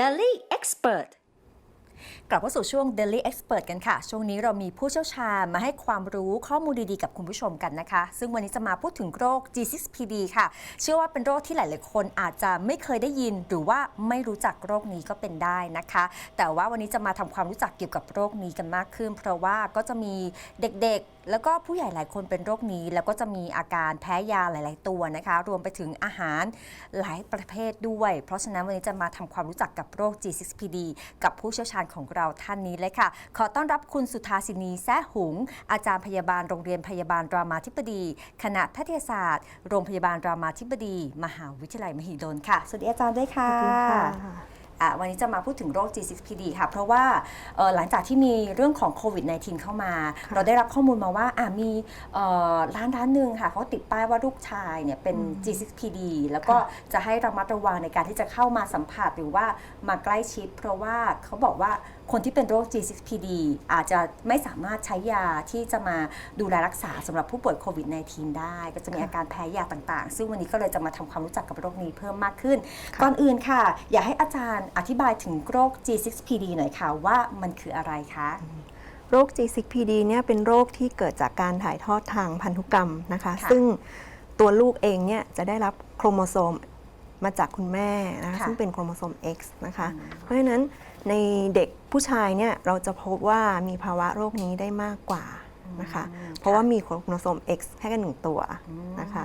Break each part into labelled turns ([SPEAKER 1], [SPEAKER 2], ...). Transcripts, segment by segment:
[SPEAKER 1] Daily Expert กลับเข้าสู่ช่วง Daily Expert กันค่ะ ช่วงนี้เรามีผู้เชี่ยวชาญมาให้ความรู้ข้อมูลดีๆ กับคุณผู้ชมกันนะคะ ซึ่งวันนี้จะมาพูดถึงโรค G6PD ค่ะ เชื่อว่าเป็นโรคที่หลายๆคนอาจจะไม่เคยได้ยิน หรือว่าไม่รู้จักโรคนี้ก็เป็นได้นะคะ แต่ว่าวันนี้จะมาทำความรู้จักเกี่ยวกับโรคนี้กันมากขึ้น เพราะว่าก็จะมีเด็กๆแล้วก็ผู้ใหญ่หลายคนเป็นโรคนี้ แล้วก็จะมีอาการแพ้ยาหลาย ๆ ตัวนะคะ รวมไปถึงอาหารหลายประเภทด้วย เพราะฉะนั้นวันนี้จะมาทำความรู้จักกับโรค G6PD กับผู้เชี่ยวชาญของเราท่านนี้เลยค่ะ ขอต้อนรับคุณสุธาสินีแซ่หุง อาจารย์พยาบาลโรงเรียนพยาบาลรามาธิบดี คณะแพทยศาสตร์ โรงพยาบาลรามาธิบดี มหาวิทยาลัยมหิดลค่ะ สวัสดีอาจารย์ด้วยค่ะอะ วันนี้จะมาพูดถึงโรค G6PD ค่ะ เพราะว่าเอ่อหลังจากที่มีเรื่องของโควิด -19 เข้ามา
[SPEAKER 2] ค่ะ
[SPEAKER 1] เราได้รับข้อมูลมาว่าอะมีเอ่อร้านร้านหนึ่งค่ะเขาติดป้ายว่าลูกชายเนี่ยเป็น G6PD แล้วก็จะให้ระมัดระวังในการที่จะเข้ามาสัมผัสหรือว่ามาใกล้ชิด เพราะว่าเขาบอกว่า คนที่เป็นโรค G6PD อาจจะไม่สามารถใช้ยาที่จะมาดูแลรักษาสำหรับผู้ป่วยโควิด -19 ได้ ก็จะมี
[SPEAKER 2] ค่ะ
[SPEAKER 1] อาการแพ้ยาต่างๆ ซึ่งวันนี้ก็เลยจะมาทำความรู้จักกับโรคนี้เพิ่มมากขึ้น
[SPEAKER 2] ค่ะ
[SPEAKER 1] ก่อนอื่นค่ะ อยากให้อาจารย์อธิบายถึงโรค G6PD หน่อยค่ะว่ามันคืออะไรคะ
[SPEAKER 2] โรค G6PD เนี่ยเป็นโรคที่เกิดจากการถ่ายทอดทางพันธุกรรมนะคะ
[SPEAKER 1] ค่ะ
[SPEAKER 2] ซึ่งตัวลูกเองเนี่ยจะได้รับโครโมโซมมาจากคุณแม่นะคะ
[SPEAKER 1] ค่ะ
[SPEAKER 2] ซึ่งเป็นโครโมโซม X นะคะ
[SPEAKER 1] อืม
[SPEAKER 2] เพราะฉะนั้น ในเด็กผู้ชายเนี่ยเราจะพบว่ามีภาวะโรคนี้ได้มากกว่านะคะ
[SPEAKER 1] อืม
[SPEAKER 2] เพราะว่ามีโครโมโซม X แค่กันหนึ่งตัวนะคะ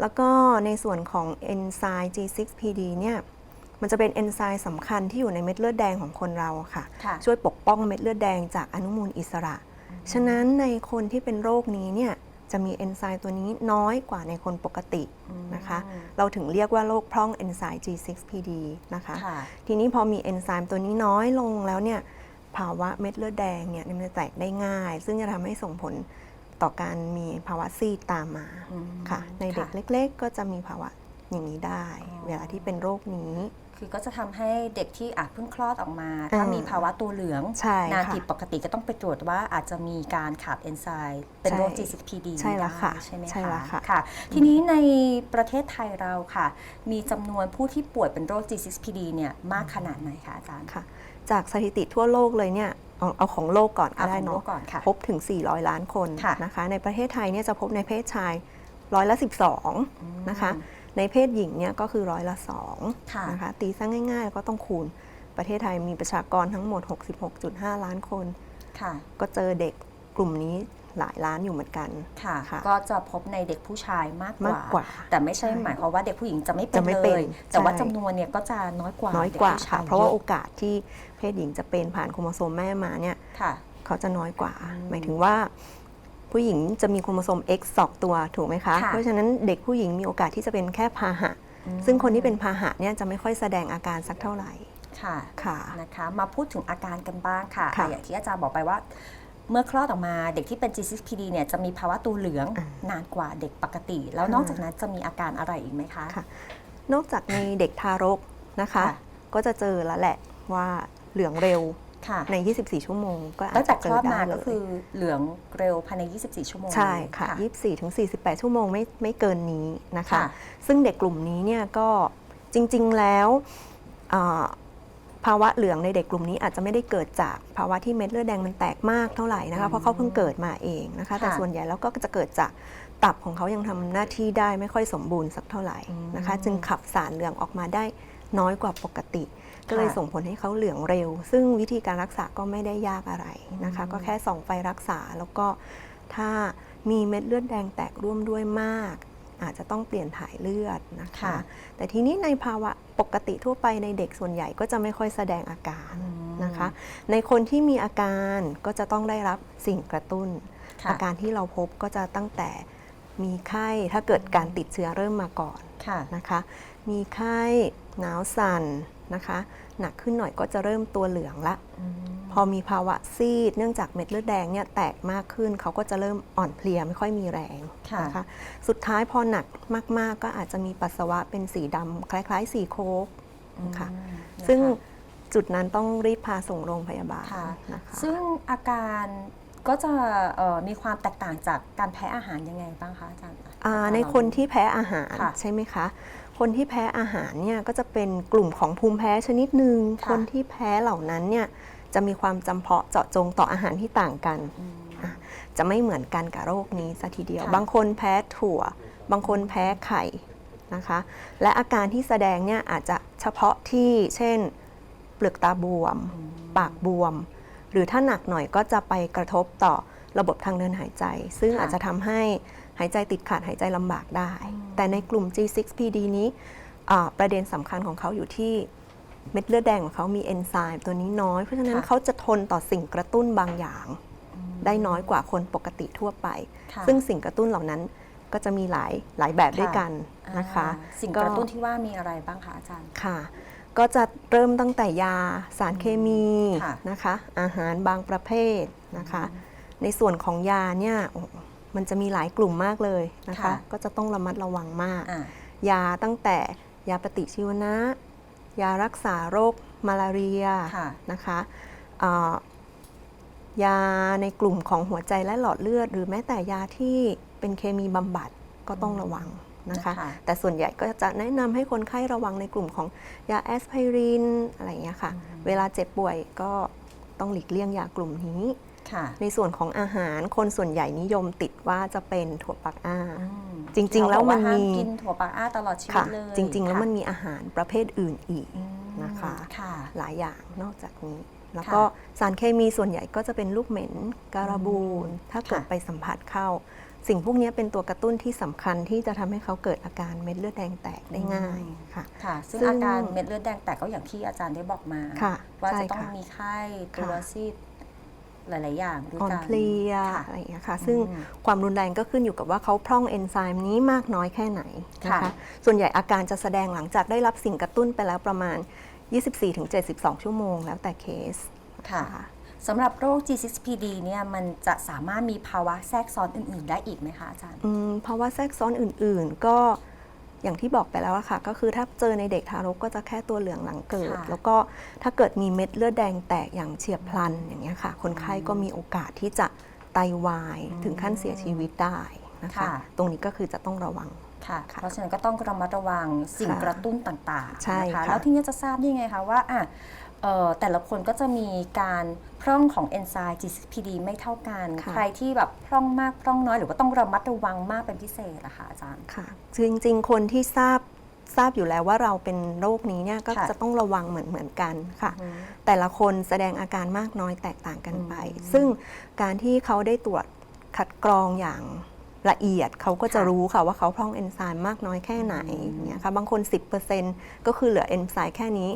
[SPEAKER 2] แล้วก็ในส่วนของเอนไซม์ G6PD เนี่ยมันจะเป็นเอนไซม์สำคัญที่อยู่ในเม็ดเลือดแดงของคนเราค่ะ
[SPEAKER 1] ค่ะ
[SPEAKER 2] ช่วยปกป้องเม็ดเลือดแดงจากอนุมูลอิสระ ฉะนั้นในคนที่เป็นโรคนี้เนี่ย จะมีเอนไซม์ตัวนี้น้อยกว่าในคนปกตินะคะ
[SPEAKER 1] อืม
[SPEAKER 2] เราถึงเรียกว่าโรคพร่องเอนไซม์ G6PD นะคะ
[SPEAKER 1] ค่ะ
[SPEAKER 2] ทีนี้พอมีเอนไซม์ตัวนี้น้อยลงแล้วเนี่ยภาวะเม็ดเลือดแดงเนี่ยมันจะแตกได้ง่าย ซึ่งจะทำให้ส่งผลต่อการมีภาวะซีดตามมา
[SPEAKER 1] อืม
[SPEAKER 2] ค่ะ ในเด็ก
[SPEAKER 1] ค่ะ
[SPEAKER 2] เล็ก ๆ ก็จะมีภาวะอย่างนี้ได้
[SPEAKER 1] อ๋อ
[SPEAKER 2] เวลาที่เป็นโรคนี้
[SPEAKER 1] คือก็จะทำให้เด็กที่อาจเพิ่งคลอดออกมา ถ้า
[SPEAKER 2] อืม
[SPEAKER 1] มีภาวะตัวเหลือง
[SPEAKER 2] ใช่
[SPEAKER 1] นาน
[SPEAKER 2] ค่ะ
[SPEAKER 1] ผิดปกติก็ต้องไปตรวจว่าอาจจะมีการขาดเอนไซม์เป็นโรค
[SPEAKER 2] ใช่
[SPEAKER 1] G6PD
[SPEAKER 2] ใช่แล้วค่ะ
[SPEAKER 1] ได้ใช่ไหม
[SPEAKER 2] ใช่แล้ว
[SPEAKER 1] คะ
[SPEAKER 2] ค่ะ
[SPEAKER 1] ค่ะ ทีนี้ในประเทศไทยเราค่ะ มีจำนวนผู้ที่ป่วยเป็นโรค G6PD เนี่ยมากขนาดไหนคะอาจารย์
[SPEAKER 2] ค่ะ จากสถิติทั่วโลกเลยเนี่ยเอาเอาของโลกก่อนก็
[SPEAKER 1] เอา
[SPEAKER 2] ได้
[SPEAKER 1] ของโล
[SPEAKER 2] เนาะ
[SPEAKER 1] กก่อนค่ะ
[SPEAKER 2] พบถึง 400 ล้านคน
[SPEAKER 1] ค่ะ
[SPEAKER 2] นะคะ ในประเทศไทยเนี่ยจะพบในเพศชายร้อยละ 12 นะคะ ในเพศหญิงเนี่ยก็คือร้อยละ
[SPEAKER 1] ค่ะ
[SPEAKER 2] 2นะคะตีซะง่ายๆ ก็ต้องคูณประเทศไทยมีประชากรทั้งหมด 66.5 ล้านคน
[SPEAKER 1] ค่ะ
[SPEAKER 2] ก็เจอเด็กกลุ่มนี้หลายล้านอยู่เหมือนกัน
[SPEAKER 1] ค่ะ
[SPEAKER 2] ค่ะ
[SPEAKER 1] ก็จะพบในเด็กผู้ชายมากก
[SPEAKER 2] มาก
[SPEAKER 1] ว่า
[SPEAKER 2] กว่า
[SPEAKER 1] แต่ไม่ใช่
[SPEAKER 2] ใช่
[SPEAKER 1] หมายความว่าเด็กผู้หญิงจะไม่เป็น
[SPEAKER 2] จะไม่
[SPEAKER 1] เล
[SPEAKER 2] เป็น
[SPEAKER 1] ยแต่ว่า
[SPEAKER 2] ใช่
[SPEAKER 1] จำนวนเนี่ยก็จะน้อยกว่า
[SPEAKER 2] น้อยกว่า
[SPEAKER 1] ด็ผู้ช
[SPEAKER 2] ค่ะ เพราะว่า
[SPEAKER 1] เย
[SPEAKER 2] โอกาสที่เพศหญิงจะเป็นผ่านโครโมโซมแม่มาเนี่ย
[SPEAKER 1] ค่ะ
[SPEAKER 2] เขาจะน้อยกว่า
[SPEAKER 1] อืม
[SPEAKER 2] หมายถึงว่า ผู้หญิงจะมีโครโมโซม X สองตัวถูกไหมคะ
[SPEAKER 1] ค่ะ
[SPEAKER 2] เพราะฉะนั้นเด็กผู้หญิงมีโอกาสที่จะเป็นแค่พาหะ
[SPEAKER 1] อืม
[SPEAKER 2] ซึ่งคนที่เป็นพาหะเนี่ยจะไม่ค่อยแสดงอาการสักเท่าไหร่
[SPEAKER 1] ค่ะ
[SPEAKER 2] ค่ะ
[SPEAKER 1] นะคะมาพูดถึงอาการกันบ้างค่ะ
[SPEAKER 2] ค่ะ
[SPEAKER 1] อย่างที่อาจารย์บอกไปว่า เมื่อคลอดออกมาเด็กที่เป็น G6PD เนี่ยจะมีภาวะตัวเหลือง
[SPEAKER 2] อ่านา
[SPEAKER 1] นกว่าเด็กปกติ แล้ว
[SPEAKER 2] ค่ะ
[SPEAKER 1] นอกจากนั้นจะมีอาการอะไรอีกไหมคะ
[SPEAKER 2] ค่ะ นอกจากในเด็กทารกนะคะ
[SPEAKER 1] ค่ะ
[SPEAKER 2] ก็จะเจอแล้วแหละว่าเหลืองเร็ว
[SPEAKER 1] ค่ะ
[SPEAKER 2] ใน 24 ชั่วโมง ก็อา
[SPEAKER 1] ตั้
[SPEAKER 2] จ
[SPEAKER 1] งแต่
[SPEAKER 2] จะ
[SPEAKER 1] ค
[SPEAKER 2] เจ
[SPEAKER 1] ลอ
[SPEAKER 2] อ
[SPEAKER 1] ด
[SPEAKER 2] ได้
[SPEAKER 1] มา
[SPEAKER 2] เล
[SPEAKER 1] ก็
[SPEAKER 2] ย
[SPEAKER 1] คือเหลืองเร็วภายใน 24 ชั่วโมง
[SPEAKER 2] ใช่ค่ะ
[SPEAKER 1] เลย
[SPEAKER 2] 24ถึง48 ชั่วโมงไม่ไม่เกินนี้นะคะ
[SPEAKER 1] ค่ะ
[SPEAKER 2] ซึ่งเด็กกลุ่มนี้เนี่ยก็จริง ๆ แล้วอ่าภาวะเหลืองในเด็กกลุ่มนี้อาจจะไม่ได้เกิดจากภาวะที่เม็ดเลือดแดงมันแตกมากเท่าไหร่นะคะเพราะเขาเพิ่งเกิดมาเองนะคะ แต่
[SPEAKER 1] ค่ะ
[SPEAKER 2] ส่วนใหญ่แล้วก็จะเกิดจากตับของเขายังทำหน้าที่ได้ไม่ค่อยสมบูรณ์สักเท่าไหร่นะคะ
[SPEAKER 1] อืม
[SPEAKER 2] จึงขับสารเหลืองออกมาได้น้อยกว่าปกติ ก็เลย
[SPEAKER 1] ค่ะ
[SPEAKER 2] ส่งผลให้เขาเหลืองเร็ว ซึ่งวิธีการรักษาก็ไม่ได้ยากอะไรนะคะ
[SPEAKER 1] อืม
[SPEAKER 2] ก็แค่ส่องไฟรักษาแล้วก็ถ้ามีเม็ดเลือดแดงแตกร่วมด้วยมาก อาจจะต้องเปลี่ยนถ่ายเลือดนะคะ
[SPEAKER 1] ค่ะ
[SPEAKER 2] แต่ทีนี้ในภาวะปกติทั่วไปในเด็กส่วนใหญ่ก็จะไม่ค่อยแสดงอาการ
[SPEAKER 1] อืม
[SPEAKER 2] นะคะ ในคนที่มีอาการก็จะต้องได้รับสิ่งกระตุ้น
[SPEAKER 1] ค่ะ
[SPEAKER 2] อาการที่เราพบก็จะตั้งแต่มีไข้ถ้าเกิดการติดเชื้อเริ่มมาก่อน
[SPEAKER 1] ค่ะ
[SPEAKER 2] นะคะ มีไข้หนาวสั่นนะคะ หนักขึ้นหน่อยก็จะเริ่มตัวเหลืองละ
[SPEAKER 1] อืม
[SPEAKER 2] พอมีภาวะซีดเนื่องจากเม็ดเลือดแดงเนี่ยแตกมากขึ้นเขาก็จะเริ่มอ่อนเพลียไม่ค่อยมีแรง
[SPEAKER 1] ค่ะ
[SPEAKER 2] นะคะ สุดท้ายพอหนักมาก ๆ ก็อาจจะมีปัสสาวะเป็นสีดำคล้าย ๆ สีโค้กค่ะ
[SPEAKER 1] อืม
[SPEAKER 2] ซึ่ง
[SPEAKER 1] นะคะ
[SPEAKER 2] จุดนั้นต้องรีบพาส่งโรงพยาบาล
[SPEAKER 1] ค่ะ
[SPEAKER 2] นะคะ
[SPEAKER 1] ซึ่งอาการก็จะเอ่อมีความแตกต่างจากการแพ้อาหารยังไงบ้างคะอาจารย์
[SPEAKER 2] อ่า
[SPEAKER 1] อาการ
[SPEAKER 2] ใน
[SPEAKER 1] เหล่า
[SPEAKER 2] คนที่แพ้อาหาร
[SPEAKER 1] ค่ะ
[SPEAKER 2] ใช่ไหมคะ คนที่แพ้อาหารเนี่ยก็จะเป็นกลุ่มของภูมิแพ้ชนิดหนึ่ง
[SPEAKER 1] ค่ะ
[SPEAKER 2] คนที่แพ้เหล่านั้นเนี่ยจะมีความจำเพาะเจาะจงต่ออาหารที่ต่างกันอะจะไม่เหมือนกันกับโรคนี้ซะทีเดียว
[SPEAKER 1] ค่ะ
[SPEAKER 2] บางคนแพ้ถั่ว บางคนแพ้ไข่นะคะ และอาการที่แสดงเนี่ยอาจจะเฉพาะที่เช่น เปลือกตาบวม ปากบวม หรือถ้าหนักหน่อยก็จะไปกระทบต่อระบบทางเดินหายใจ ซึ่ง
[SPEAKER 1] ค่ะ
[SPEAKER 2] อาจจะทำให้ หายใจติดขัดหายใจลำบากได้ แต่ในกลุ่ม G6PD นี้อ่าประเด็นสำคัญของเขาอยู่ที่เม็ดเลือดแดงของเขามีเอนไซม์ตัวนี้น้อย เพราะฉะนั้น
[SPEAKER 1] ค่ะ
[SPEAKER 2] เขาจะทนต่อสิ่งกระตุ้นบางอย่าง ได้น้อยกว่าคนปกติทั่วไป
[SPEAKER 1] ค่ะ
[SPEAKER 2] ซึ่งสิ่งกระตุ้นเหล่านั้นก็จะมีหลายหลายแบบด้วยกันนะคะ
[SPEAKER 1] อ่าสิ่งกระตุ้นที่ว่ามีอะไรบ้างคะอาจารย์
[SPEAKER 2] ค่ะ ก็จะเริ่มตั้งแต่ยาสารเคมี
[SPEAKER 1] ค่ะ
[SPEAKER 2] นะคะ อาหารบางประเภทนะคะ ในส่วนของยาเนี่ยโอ้ มันจะมีหลายกลุ่มมากเลยนะคะ
[SPEAKER 1] ค่ะ
[SPEAKER 2] ก็จะต้องระมัดระวังมาก
[SPEAKER 1] อ่า
[SPEAKER 2] ยาตั้งแต่ยาปฏิชีวนะ ยารักษาโรคมาลาเรีย
[SPEAKER 1] ค่ะ
[SPEAKER 2] นะคะเอ่อยาในกลุ่มของหัวใจและหลอดเลือด หรือแม้แต่ยาที่เป็นเคมีบำบัดก็ต้องระวังนะคะ
[SPEAKER 1] นะคะ
[SPEAKER 2] แต่ส่วนใหญ่ก็จะแนะนำให้คนไข้ระวังในกลุ่มของยาแอสไพรินอะไรอย่างเงี้ยค่ะ เวลาเจ็บป่วยก็ต้องหลีกเลี่ยงยากลุ่มนี้
[SPEAKER 1] ค่ะ
[SPEAKER 2] ในส่วนของอาหารคนส่วนใหญ่นิยมติดว่าจะเป็นถั่วปักอ้า
[SPEAKER 1] อืม
[SPEAKER 2] จริง ๆ แล้วมัน
[SPEAKER 1] เขาบอกาห้า
[SPEAKER 2] มี
[SPEAKER 1] กินถั่วปากอ้าตลอดชีวิต
[SPEAKER 2] ค่ะ
[SPEAKER 1] เลย
[SPEAKER 2] จริง ๆ แล้ว
[SPEAKER 1] ค่ะ
[SPEAKER 2] มันมีอาหารประเภทอื่นอีก
[SPEAKER 1] อืม
[SPEAKER 2] นะคะ
[SPEAKER 1] ค่ะ
[SPEAKER 2] หลายอย่างนอกจากนี้ แล้ว
[SPEAKER 1] ค่ะ
[SPEAKER 2] ก็สารเคมีส่วนใหญ่ก็จะเป็นลูกเหม็นการาบูนถ้าเกิด
[SPEAKER 1] ค่ะ
[SPEAKER 2] ไปสัมผัสเข้า สิ่งพวกนี้เป็นตัวกระตุ้นที่สำคัญที่จะทำให้เขาเกิดอาการเม็ดเลือดแดงแตกได้ง่ายค่ะ
[SPEAKER 1] ค่ะซึ่ง
[SPEAKER 2] ซึ่ง
[SPEAKER 1] อาการเม็ดเลือดแดงแตกก็อย่างที่อาจารย์ได้บอกมา
[SPEAKER 2] ค่ะ
[SPEAKER 1] ว่า
[SPEAKER 2] ใช่
[SPEAKER 1] จะต้อง
[SPEAKER 2] ค่ะ
[SPEAKER 1] มีไข้ตัว
[SPEAKER 2] ค่ะ
[SPEAKER 1] ซีด หลาย ๆ อย่างด้วย
[SPEAKER 2] อ่อน
[SPEAKER 1] กัน
[SPEAKER 2] เพลีย
[SPEAKER 1] ค่ะ
[SPEAKER 2] อะไรอย่างเงี้ยค่ะ ซึ่ง
[SPEAKER 1] อืม
[SPEAKER 2] ความรุนแรงก็ขึ้นอยู่กับว่าเขาพร่องเอนไซม์นี้มากน้อยแค่ไหนนะ
[SPEAKER 1] ค่ะ
[SPEAKER 2] คะ ส่วนใหญ่อาการจะแสดงหลังจากได้รับสิ่งกระตุ้นไปแล้วประมาณ 24-72 ชั่วโมงแล้วแต่เคส
[SPEAKER 1] ค่ะสำหรับโรค G6PD เนี่ยมันจะสามารถมีภาวะแทรกซ้อนอื่น ๆ ได้อีกไหมคะอาจารย์
[SPEAKER 2] อืมภาวะแทรกซ้อนอื่นๆ ก็ อย่างที่บอกไปแล้วอะค่ะ ก็คือถ้าเจอในเด็กทารกก็จะแค่ตัวเหลืองหลังเกิด
[SPEAKER 1] ค่ะ
[SPEAKER 2] แล้วก็ถ้าเกิดมีเม็ดเลือดแดงแตกอย่างเฉียบพลันอย่างเงี้ยค่ะ คนไข้ก็มีโอกาสที่จะไตวายถึงขั้นเสียชีวิตได้นะคะ
[SPEAKER 1] ค่ะ
[SPEAKER 2] ตรงนี้ก็คือจะต้องระวัง
[SPEAKER 1] ค่ะ
[SPEAKER 2] ค่ะ
[SPEAKER 1] เพราะฉะนั้นก็ต้องระมัดระวังสิ่ง
[SPEAKER 2] ค่ะ
[SPEAKER 1] กระตุ้นต่างๆ
[SPEAKER 2] ใช่
[SPEAKER 1] นะคะ
[SPEAKER 2] ค่ะ
[SPEAKER 1] แล้วทีนี้จะทราบได้ไงคะว่าอะเอ่อ แต่ละคนก็จะมีการพร่องของเอนไซม์ G6PD ไม่เท่ากัน
[SPEAKER 2] ค่ะ
[SPEAKER 1] ใครที่แบบพร่องมากพร่องน้อยหรือว่าต้องระมัดระวังมากเป็นพิเศษอะคะอาจารย์
[SPEAKER 2] ค่ะคือจริง ๆ คนที่ทราบทราบอยู่แล้วว่าเราเป็นโรคนี้เนี่ยก็
[SPEAKER 1] ค่ะ
[SPEAKER 2] จะต้องระวังเหมือนเหมือนกันค่ะ
[SPEAKER 1] อืม
[SPEAKER 2] แต่ละคนแสดงอาการมากน้อยแตกต่างกันไป
[SPEAKER 1] อืม
[SPEAKER 2] ซึ่งการที่เขาได้ตรวจคัดกรองอย่างละเอียด เขาก็จะ
[SPEAKER 1] ค่ะ
[SPEAKER 2] รู้ค่ะว่าเขาพร่องเอนไซม์มากน้อยแค่ไหน
[SPEAKER 1] อืม
[SPEAKER 2] อย่างเนี่ยค่ะบางคน 10%ก็คือเหลือเอนไซม์แค่นี้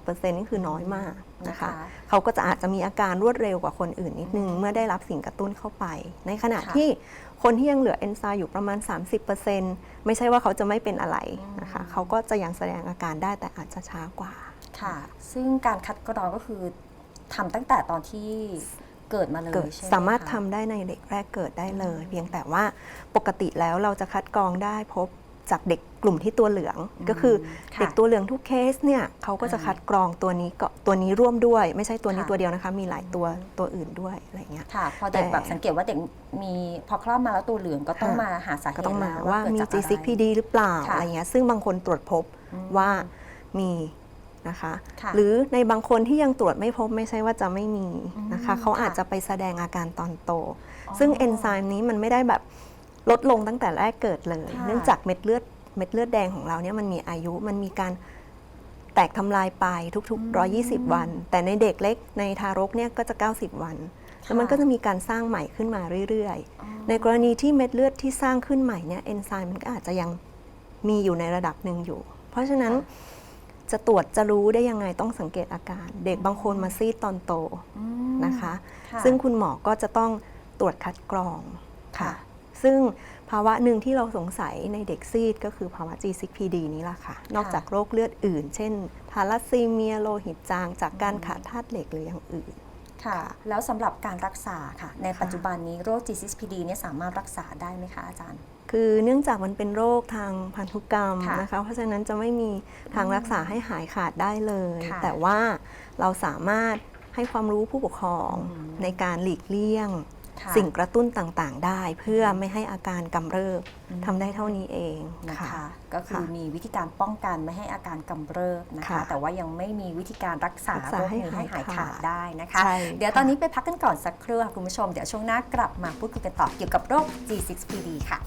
[SPEAKER 2] 10%นี่คือน้อยมากนะคะ เขาก็จะอาจจะมีอาการรวดเร็วกว่าคนอื่นนิดนึง เมื่อได้รับสิ่งกระตุ้นเข้าไป ในขณะ
[SPEAKER 1] ค่ะ
[SPEAKER 2] ที่คนที่ยังเหลือเอนไซม์อยู่ประมาณ 30%ไม่ใช่ว่าเขาจะไม่เป็นอะไรนะคะ เขาก็จะยังแสดงอาการได้แต่อาจจะช้ากว่า
[SPEAKER 1] ค่ะ ซึ่งการคัดกรองก็คือทำตั้งแต่ตอนที่เกิดมาเลย
[SPEAKER 2] เกิด
[SPEAKER 1] ใช่ไหม
[SPEAKER 2] สามารถ
[SPEAKER 1] คะ
[SPEAKER 2] ทำได้ในเด็กแรกเกิดได้เลย เพียงแต่ว่าปกติแล้วเราจะคัดกรองได้พบ จากเด็กกลุ่มที่ตัวเหลือง
[SPEAKER 1] อืม
[SPEAKER 2] ก็คือ
[SPEAKER 1] ค่ะ
[SPEAKER 2] เด็กตัวเหลืองทุกเคสเนี่ยเขาก็จะ
[SPEAKER 1] อ่า
[SPEAKER 2] คัดกรองตัวนี้ก็ตัวนี้ร่วมด้วย ไม่ใช่ตัวนี้
[SPEAKER 1] ค่ะ
[SPEAKER 2] ตัวเดียวนะคะ มีหลายตัวตัวอื่นด้วยอะไรเงี้ย
[SPEAKER 1] ค่ะพอเด็ก
[SPEAKER 2] แต่
[SPEAKER 1] แบบสังเกตว่าเด็กมีพอคลอดมาแล้วตัวเหลืองก็ต้อง
[SPEAKER 2] ค่ะ
[SPEAKER 1] มาหาสาเห
[SPEAKER 2] ก็
[SPEAKER 1] ตุ
[SPEAKER 2] ต้องมา
[SPEAKER 1] แล้ว
[SPEAKER 2] ว่า
[SPEAKER 1] เกิด
[SPEAKER 2] มี
[SPEAKER 1] จากอะไร
[SPEAKER 2] G6PD หรือเปล่า
[SPEAKER 1] ค่ะ
[SPEAKER 2] อะไรเงี้ยซึ่งบางคนตรวจพบ
[SPEAKER 1] อืม
[SPEAKER 2] ว่ามีนะคะ
[SPEAKER 1] ค่ะ
[SPEAKER 2] หรือในบางคนที่ยังตรวจไม่พบไม่ใช่ว่าจะไม่มีนะคะ
[SPEAKER 1] อืม
[SPEAKER 2] เขาอาจ
[SPEAKER 1] ค่ะ
[SPEAKER 2] จะไปแสดงอาการตอนโต
[SPEAKER 1] อ๋อ
[SPEAKER 2] ซึ่งเอนไซม์นี้มันไม่ได้แบบ ลดลงตั้งแต่แรกเกิดเลย
[SPEAKER 1] ค่ะ
[SPEAKER 2] เนื่องจากเม็ดเลือดเม็ดเลือดแดงของเราเนี่ยมันมีอายุมันมีการแตกทำลายไปทุกๆ 120 วัน แต่ในเด็กเล็กในทารกเนี่ยก็จะ 90 วัน แล้วมันก็จะมีการสร้างใหม่ขึ้นมาเรื่อยๆ
[SPEAKER 1] อ๋อ
[SPEAKER 2] ในกรณีที่เม็ดเลือดที่สร้างขึ้นใหม่เนี่ยเอนไซม์มันก็อาจจะยังมีอยู่ในระดับหนึ่งอยู่ เพราะฉะนั้นจะตรวจจะรู้ได้ยังไงต้องสังเกตอาการ เด็กบางคนมาซีดตอนโต
[SPEAKER 1] อืม
[SPEAKER 2] นะคะ
[SPEAKER 1] ค่ะ
[SPEAKER 2] ซึ่งคุณหมอก็จะต้องตรวจคัดกรองค่ะ
[SPEAKER 1] ค่ะ
[SPEAKER 2] ซึ่งภาวะหนึ่งที่เราสงสัยในเด็กซีดก็คือภาวะ G6PD นี้ล่ะค่ะ นอกจากโรคเลือดอื่น เช่นทาลัสซีเมียโลหิตจางจากการขาดธาตุเหล็กหรืออย่างอื่น
[SPEAKER 1] ค่ะ แล้วสำหรับการรักษาค่ะ ใน
[SPEAKER 2] ค่ะ
[SPEAKER 1] ปัจจุบันนี้โรค G6PD เนี่ยสามารถรักษาได้ไหมคะอาจารย์
[SPEAKER 2] คือเนื่องจากมันเป็นโรคทางพันธุกรรม
[SPEAKER 1] ค่ะ
[SPEAKER 2] นะคะ เพราะฉะนั้นจะไม่มีทางรักษาให้หายขาดได้เลย
[SPEAKER 1] ค่ะ
[SPEAKER 2] แต่ว่าเราสามารถให้ความรู้ผู้ปกครอง
[SPEAKER 1] อืม
[SPEAKER 2] ในการหลีกเลี่ยง
[SPEAKER 1] ค่ะ
[SPEAKER 2] สิ่งกระตุ้นต่างๆ ได้ เพื่อไม่ให้อาการกำเริบ
[SPEAKER 1] อืม
[SPEAKER 2] ทำได้เท่านี้เอง
[SPEAKER 1] นะคะ
[SPEAKER 2] ค่ะ
[SPEAKER 1] ก็คือ
[SPEAKER 2] ค่ะ
[SPEAKER 1] มีวิธีการป้องกันไม่ให้อาการกำเริบนะคะ
[SPEAKER 2] ค่ะ
[SPEAKER 1] แต่ว่ายังไม่มีวิธีการรักษา
[SPEAKER 2] รักษา
[SPEAKER 1] โรค
[SPEAKER 2] ให้
[SPEAKER 1] นี้ให้หา
[SPEAKER 2] หายย
[SPEAKER 1] ขา
[SPEAKER 2] ขา
[SPEAKER 1] ด
[SPEAKER 2] ด
[SPEAKER 1] ได้นะคะ
[SPEAKER 2] ใช่
[SPEAKER 1] เดี๋ยว
[SPEAKER 2] ค่ะ
[SPEAKER 1] ตอนนี้ไปพักกันก่อนสักครู่ค่ะคุณผู้ชม เดี๋ยวช่วงหน้ากลับมาพูดคุยกันต่อเกี่ยวกับโรค G6PD ค่ะ